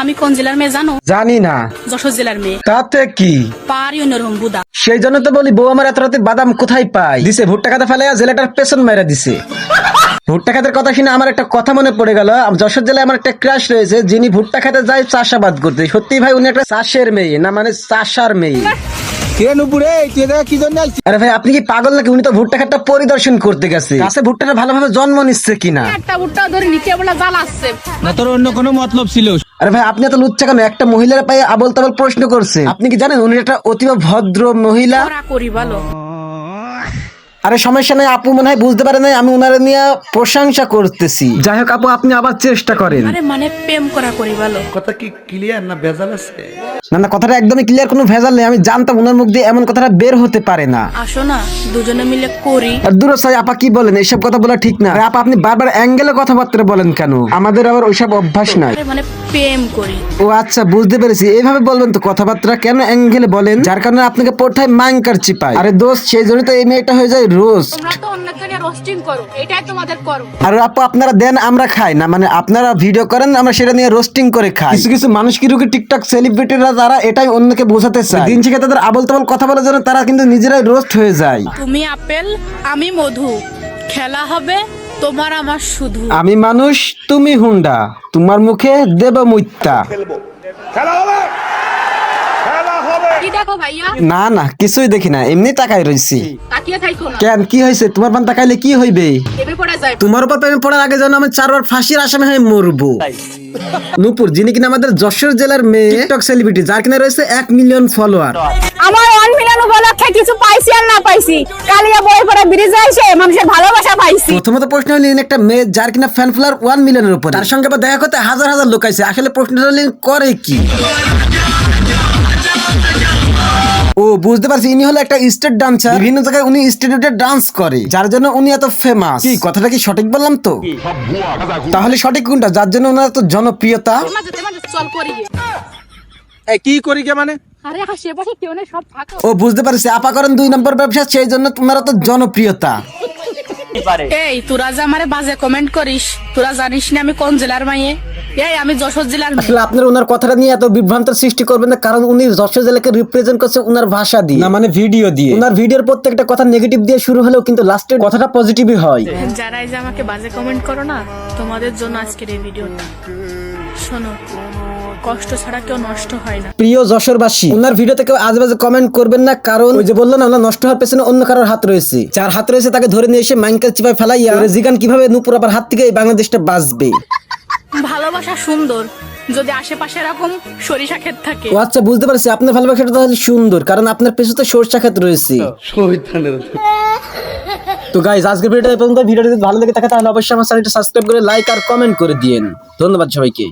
আমি কোন জেলার মেয়ে জানো? জানি না। যশোর জেলার মেয়ে। তাতে কি? পার ইউনিয়ন বুদা। সেই জন্য তো বলি বউ আমার এত রাতে বাদাম কোথায় পাই দিছে ভুট্টা খাতা ফেলে জেলাটার পেছন মেরা দিছে। ভুট্টা খাতের কথা শুনে আমার একটা কথা মনে পড়ে গেল। যশোর জেলায় আমার একটা ক্রাশ রয়েছে যিনি ভুট্টা খাতে যায় চাষাবাদ করতে। সত্যি ভাই উনি একটা চাষের মেয়ে না মানে চাষার মেয়ে। কিরে নুপুরে তুই এটা কি জন্য আসছিস আরে ভাই আপনি কি পাগল নাকি? উনি তো ভুট্টা পরিদর্শন করতে গেছে। গাছে ভুট্টাটা ভালোভাবে জন্ম নিচ্ছে কিনা? একটা বুট্টা ধরে নিচে বলে জাল আসছে। না তোর অন্য কোনো মতলব ছিল? আরে ভাই আপনি এত লুচ্চা কেন একটা মহিলার পায়ে আবল তাবল প্রশ্ন করছে আপনি কি জানেন উনি একটা অতীব ভদ্র মহিলা? করা করি ভালো আরে সমস্যা নাই আপু মনে হয় বুঝতে পারে নাই আমি উনারে নিয়ে প্রশংসা করতেছি। যাই হোক আপু আপনি আবার চেষ্টা করেন। আরে মানে প্রেম করা করি ভালো কথা কি ক্লিয়ার না ভেজাল আছে? না না কথাটা একদমই ক্লিয়ার কোনো ভেজাল নেই আমি জানতাম উনার মুখ দিয়ে এমন কথাটা বের হতে পারে না। আসো না দুজনে মিলে করি। আর দূর সাই আপা কি বলেন এইসব কথা বলা ঠিক না। আরে আপা আপনি বারবার অ্যাঙ্গেলে কথাবার্তা বলেন কেন? আমাদের আবার ওইসব অভ্যাস নাই। আরে মানে প্রেম করি। ও আচ্ছা বুঝতে পেরেছি। এইভাবে বলবেন তো কথাবার্তা কেন অ্যাঙ্গেলে বলেন? যার কারণে আপনাকে পড়থায় মাইঙ্কার চিপায়। আরে দোস্ত সেই জন্য তো এই মেয়েটা হয়ে যায় রোস্ট। তোমরা তো অন্যকে রোস্টিং করো এটাই তোমাদের করো। আর আপু আপনারা দেন আমরা খাই। না মানে আপনারা ভিডিও করেন আমরা সেটা নিয়ে রোস্টিং করে খাই। কিছু কিছু মানুষ কি রুকি টিকটক সেলিব্রিটিরা তারা এটাই অন্যকে বোঝাতে চায়। দিন থেকে তাদের আবল তাবল কথা বলার জন্য তারা কিন্তু নিজেরাই রোস্ট হয়ে যায়। তুমি আপেল আমি মধু। খেলা হবে তোমার আমার শুধু। আমি মানুষ তুমি হুন্ডা। তোমার মুখে দেব মুত্যা কি দেখো ভাইয়া? না না কিছুই দেখি না এমনি তাকাই রইছি। তাকিয়ে থাইকো না। কেন কি হয়েছে? তোমার পান তাকাইলে কি হইবে? এবে পড়ে যায়। তোমার উপর প্রেমে পড়ার আগে যেন আমি চারবার ফাঁসির আসামি হয়ে মরবো। নূপুর যিনি কিনা আমাদের যশোর জেলার মেয়ে টিকটক সেলিব্রিটি যার কিনা রয়েছে এক মিলিয়ন ফলোয়ার আমার ওয়ান মিলিয়ন উপলক্ষে কিছু পাইছি আর না পাইছি। কালিয়া বই পড়া ব্রিজে এসে মানুষের ভালোবাসা পাইছি। প্রথমত প্রশ্ন হলো একটা মেয়ে যার কিনা ফ্যান ফলোয়ার ওয়ান মিলিয়নের উপরে। তার সঙ্গে আবার দেখা করতে হাজার হাজার লোক আছে আসলে প্রশ্নটা করে কি? বুঝতে পারছি ইনি হলো একটা স্টেট ডান্সার। বিভিন্ন জায়গায় উনি স্টেটে ডান্স করে যার জন্য উনি এত ফেমাস কি কথাটা কি সঠিক বললাম তো? তাহলে সঠিক কোনটা? যার জন্য ওনার এত জনপ্রিয়তা? করি গে। কি করি কে মানে? ও বুঝতে পারছি আপা করেন দুই নম্বর ব্যবসা সেই জন্য তোমার এত জনপ্রিয়তা। এই তোরা যে আমারে বাজে কমেন্ট করিস তোরা জানিস না আমি কোন জেলার মাইয়ে? এই আমি যশোর জেলার আসলে আপনার ওনার কথাটা নিয়ে এত বিভ্রান্তের সৃষ্টি করবেন না কারণ উনি যশোর জেলাকে রিপ্রেজেন্ট করছে ওনার ভাষা দিয়ে। না মানে ভিডিও দিয়ে। ওনার ভিডিওর প্রত্যেকটা কথা নেগেটিভ দিয়ে শুরু হলেও কিন্তু লাস্টের কথাটা পজিটিভই হয়। যারা এই যে আমাকে বাজে কমেন্ট করো না তোমাদের জন্য আজকের এই ভিডিওটা শোনো কষ্ট ছাড়া কেউ নষ্ট হয় না। প্রিয় যশোরবাসী ওনার ভিডিওতে কেউ আজেবাজে কমেন্ট করবেন না কারণ ওই যে বলল না ওনার নষ্ট হওয়ার পেছনে অন্য কারোর হাত রয়েছে। যার হাত রয়েছে তাকে ধরে নিয়ে এসে মাইনকাল চিপায় ফেলাইয়া জিগান কীভাবে নুপুর আবার হাত থেকে এই বাংলাদেশটা বাঁচবে। ভালোবাসা সুন্দর। যদি আশেপাশে এরকম সরিষা ক্ষেত থাকে। ও আচ্ছা বুঝতে পারছি। আপনার ভালোবাসাটা তাহলে সুন্দর কারণ আপনার পেছনে তো সরিষা ক্ষেত রয়েছে। তো গাইজ আজকে ভিডিওটা এই পর্যন্ত। ভিডিওটা যদি ভালো লাগে থাকে তাহলে অবশ্যই আমার চ্যানেলটা সাবস্ক্রাইব করে লাইক আর কমেন্ট করে দিয়েন। ধন্যবাদ সবাইকে।